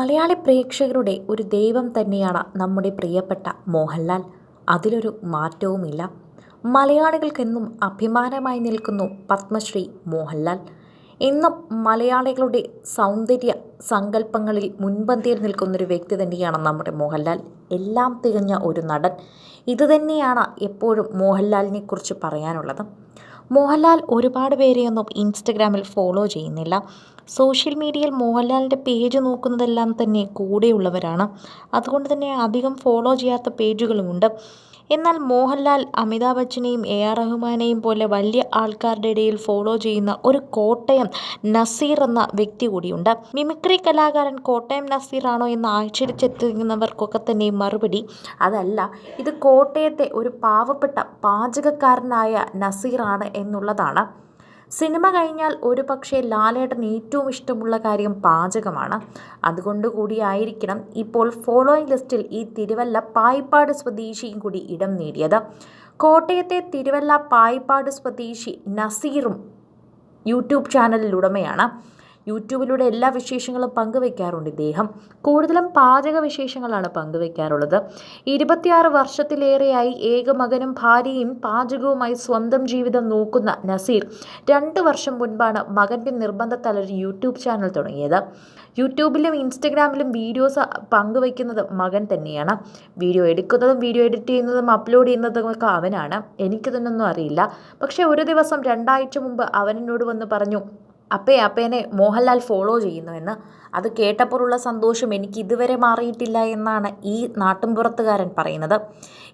മലയാളി പ്രേക്ഷകരുടെ ഒരു ദൈവം തന്നെയാണ് നമ്മുടെ പ്രിയപ്പെട്ട മോഹൻലാൽ. അതിലൊരു മാറ്റവുമില്ല. മലയാളികൾക്കെന്നും അഭിമാനമായി നിൽക്കുന്നു പത്മശ്രീ മോഹൻലാൽ. എന്നും മലയാളികളുടെ സൗന്ദര്യ സങ്കല്പങ്ങളിൽ മുൻപന്തിയിൽ നിൽക്കുന്നൊരു വ്യക്തി തന്നെയാണ് നമ്മുടെ മോഹൻലാൽ. എല്ലാം തികഞ്ഞ ഒരു നടൻ. ഇതുതന്നെയാണ് എപ്പോഴും മോഹൻലാലിനെ കുറിച്ച് പറയാനുള്ളത്. മോഹൻലാൽ ഒരുപാട് പേരെയൊന്നും ഇൻസ്റ്റഗ്രാമിൽ ഫോളോ ചെയ്യുന്നില്ല. സോഷ്യൽ മീഡിയയിൽ മോഹൻലാലിന്റെ പേജ് നോക്കുന്നതെല്ലാം തന്നെ കൂടെയുള്ളവരാണ്. അതുകൊണ്ട് തന്നെ അധികം ഫോളോ ചെയ്യാത്ത പേജുകളുമുണ്ട് എന്നാൽ മോഹൻലാൽ അമിതാഭ് ബച്ചനെയും എ ആർ റഹ്മാനെയും പോലെ വലിയ ആൾക്കാരുടെ ഇടയിൽ ഫോളോ ചെയ്യുന്ന ഒരു കോട്ടയം നസീർ എന്ന വ്യക്തി കൂടിയുണ്ട്. മിമിക്രി കലാകാരൻ കോട്ടയം നസീറാണോ എന്ന് ആശ്ചര്യച്ചെത്തുന്നവർക്കൊക്കെ തന്നെ മറുപടി അതല്ല ഇത് കോട്ടയത്തെ ഒരു പാവപ്പെട്ട പാചകക്കാരനായ നസീറാണ് എന്നുള്ളതാണ്. സിനിമ കഴിഞ്ഞാൽ ഒരു പക്ഷേ ലാലേട്ടൻ ഏറ്റവും ഇഷ്ടമുള്ള കാര്യം പാചകമാണ്. അതുകൊണ്ട് കൂടിയായിരിക്കണം ഇപ്പോൾ ഫോളോയിങ് ലിസ്റ്റിൽ ഈ തിരുവല്ല പായിപ്പാട് സ്വദേശിയും കൂടി ഇടം നേടിയത്. കോട്ടയത്തെ തിരുവല്ല പായിപ്പാട് സ്വദേശി നസീറും യൂട്യൂബ് ചാനലിലുടമയാണ് യൂട്യൂബിലൂടെ എല്ലാ വിശേഷങ്ങളും പങ്കുവെക്കാറുണ്ട് ഇദ്ദേഹം. കൂടുതലും പാചക വിശേഷങ്ങളാണ് പങ്കുവെക്കാറുള്ളത്. ഇരുപത്തിയാറ് വർഷത്തിലേറെയായി ഏക മകനും ഭാര്യയും പാചകവുമായി സ്വന്തം ജീവിതം നോക്കുന്ന നസീർ രണ്ട് വർഷം മുൻപാണ് മകന്റെ നിർബന്ധത്താൽ ഒരു യൂട്യൂബ് ചാനൽ തുടങ്ങിയത്. യൂട്യൂബിലും ഇൻസ്റ്റഗ്രാമിലും വീഡിയോസ് പങ്കുവയ്ക്കുന്നത് മകൻ തന്നെയാണ്. വീഡിയോ എടുക്കുന്നതും വീഡിയോ എഡിറ്റ് ചെയ്യുന്നതും അപ്ലോഡ് ചെയ്യുന്നതും ഒക്കെ അവനാണ് എനിക്കിതിനൊന്നും അറിയില്ല. പക്ഷേ ഒരു ദിവസം രണ്ടാഴ്ച മുമ്പ് അവനോട് വന്ന് പറഞ്ഞു അപ്പേ അപ്പേനെ മോഹൻലാൽ ഫോളോ ചെയ്യുന്നുവെന്ന് അത് കേട്ടപ്പോഴുള്ള സന്തോഷം എനിക്ക് ഇതുവരെ മാറിയിട്ടില്ല എന്നാണ് ഈ നാട്ടിൻപുറത്തുകാരൻ പറയുന്നത്.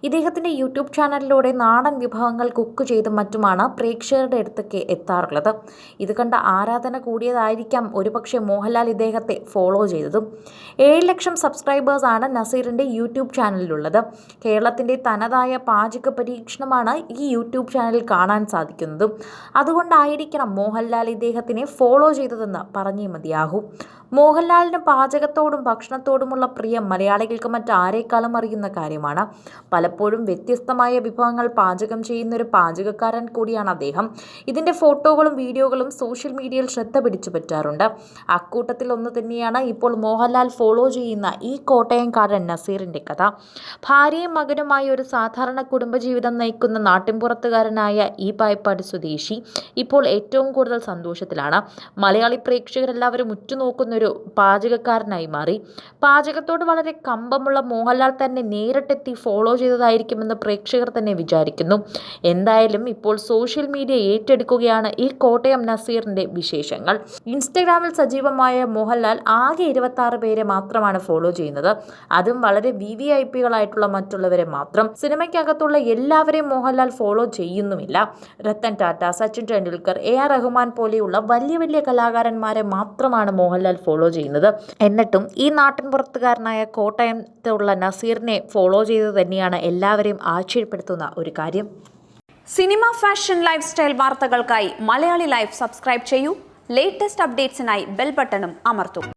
ഇദ്ദേഹത്തിന്റെ യൂട്യൂബ് ചാനലിലൂടെ നാടൻ വിഭവങ്ങൾ കുക്ക് ചെയ്തും മറ്റുമാണ് പ്രേക്ഷകരുടെ അടുത്തൊക്കെ എത്താറുള്ളത്. ഇത് കണ്ട ആരാധന കൂടിയതായിരിക്കാം ഒരുപക്ഷെ മോഹൻലാൽ ഇദ്ദേഹത്തെ ഫോളോ ചെയ്തതും. ഏഴ് ലക്ഷം സബ്സ്ക്രൈബേഴ്സാണ് നസീറിന്റെ യൂട്യൂബ് ചാനലിലുള്ളത്. കേരളത്തിന്റെ തനതായ പാചക പരീക്ഷണമാണ് ഈ യൂട്യൂബ് ചാനലിൽ കാണാൻ സാധിക്കുന്നതും. അതുകൊണ്ടായിരിക്കണം മോഹൻലാൽ ഇദ്ദേഹത്തിനെ ഫോളോ ചെയ്തതെന്ന് പറഞ്ഞേ മതിയാകൂ. മോഹൻലാലിന് പാചകത്തോടും ഭക്ഷണത്തോടുമുള്ള പ്രിയം മലയാളികൾക്ക് മറ്റാരേക്കാളും അറിയുന്ന കാര്യമാണ്. പലപ്പോഴും വ്യത്യസ്തമായ വിഭവങ്ങൾ പാചകം ചെയ്യുന്ന ഒരു പാചകക്കാരൻ കൂടിയാണ് അദ്ദേഹം. ഇതിന്റെ ഫോട്ടോകളും വീഡിയോകളും സോഷ്യൽ മീഡിയയിൽ ശ്രദ്ധ പിടിച്ചു പറ്റാറുണ്ട്. അക്കൂട്ടത്തിൽ ഒന്ന് തന്നെയാണ് ഇപ്പോൾ മോഹൻലാൽ ഫോളോ ചെയ്യുന്ന ഈ കോട്ടയംകാരൻ നസീറിന്റെ കഥ. ഭാര്യയും മകനുമായി ഒരു സാധാരണ കുടുംബജീവിതം നയിക്കുന്ന നാട്ടിൻപുറത്തുകാരനായ ഈ പായ്പാട് സ്വദേശി ഇപ്പോൾ ഏറ്റവും കൂടുതൽ സന്തോഷത്തിലാണ്. മലയാളി പ്രേക്ഷകരെല്ലാവരും ഉറ്റുനോക്കുന്നൊരു പാചകക്കാരനായി മാറി. പാചകത്തോട് വളരെ കമ്പമുള്ള മോഹൻലാൽ തന്നെ നേരിട്ടെത്തി ഫോളോ ചെയ്തതായിരിക്കുമെന്ന് പ്രേക്ഷകർ തന്നെ വിചാരിക്കുന്നു. എന്തായാലും ഇപ്പോൾ സോഷ്യൽ മീഡിയ ഏറ്റെടുക്കുകയാണ് ഈ കോട്ടയം നസീറിന്റെ വിശേഷങ്ങൾ. ഇൻസ്റ്റഗ്രാമിൽ സജീവമായ മോഹൻലാൽ ആകെ ഇരുപത്തി പേരെ മാത്രമാണ് ഫോളോ ചെയ്യുന്നത്. അതും വളരെ വി വി ഐ പികളായിട്ടുള്ള മറ്റുള്ളവരെ മാത്രം. സിനിമയ്ക്കകത്തുള്ള എല്ലാവരെയും മോഹൻലാൽ ഫോളോ ചെയ്യുന്നുമില്ല. രത്തൻ ടാറ്റ സച്ചിൻ ടെണ്ടുൽക്കർ എ ആർ റഹ്മാൻ പോലെയുള്ള വലിയ വലിയ കലാകാരന്മാരെ മാത്രമാണ് മോഹൻലാൽ ഫോളോ ചെയ്യുന്നത്. എന്നിട്ടും ഈ നാട്ടിൻപുറത്തുകാരനായ കോട്ടയത്തുള്ള നസീറിനെ ഫോളോ ചെയ്ത് തന്നെയാണ് എല്ലാവരെയും ആശ്ചര്യപ്പെടുത്തുന്ന ഒരു കാര്യം. സിനിമ ഫാഷൻ ലൈഫ് സ്റ്റൈൽ വാർത്തകൾക്കായി മലയാളി ലൈഫ് സബ്സ്ക്രൈബ് ചെയ്യൂ. ലേറ്റസ്റ്റ് അപ്ഡേറ്റ്സിനായി ബെൽ ബട്ടണും അമർത്തും.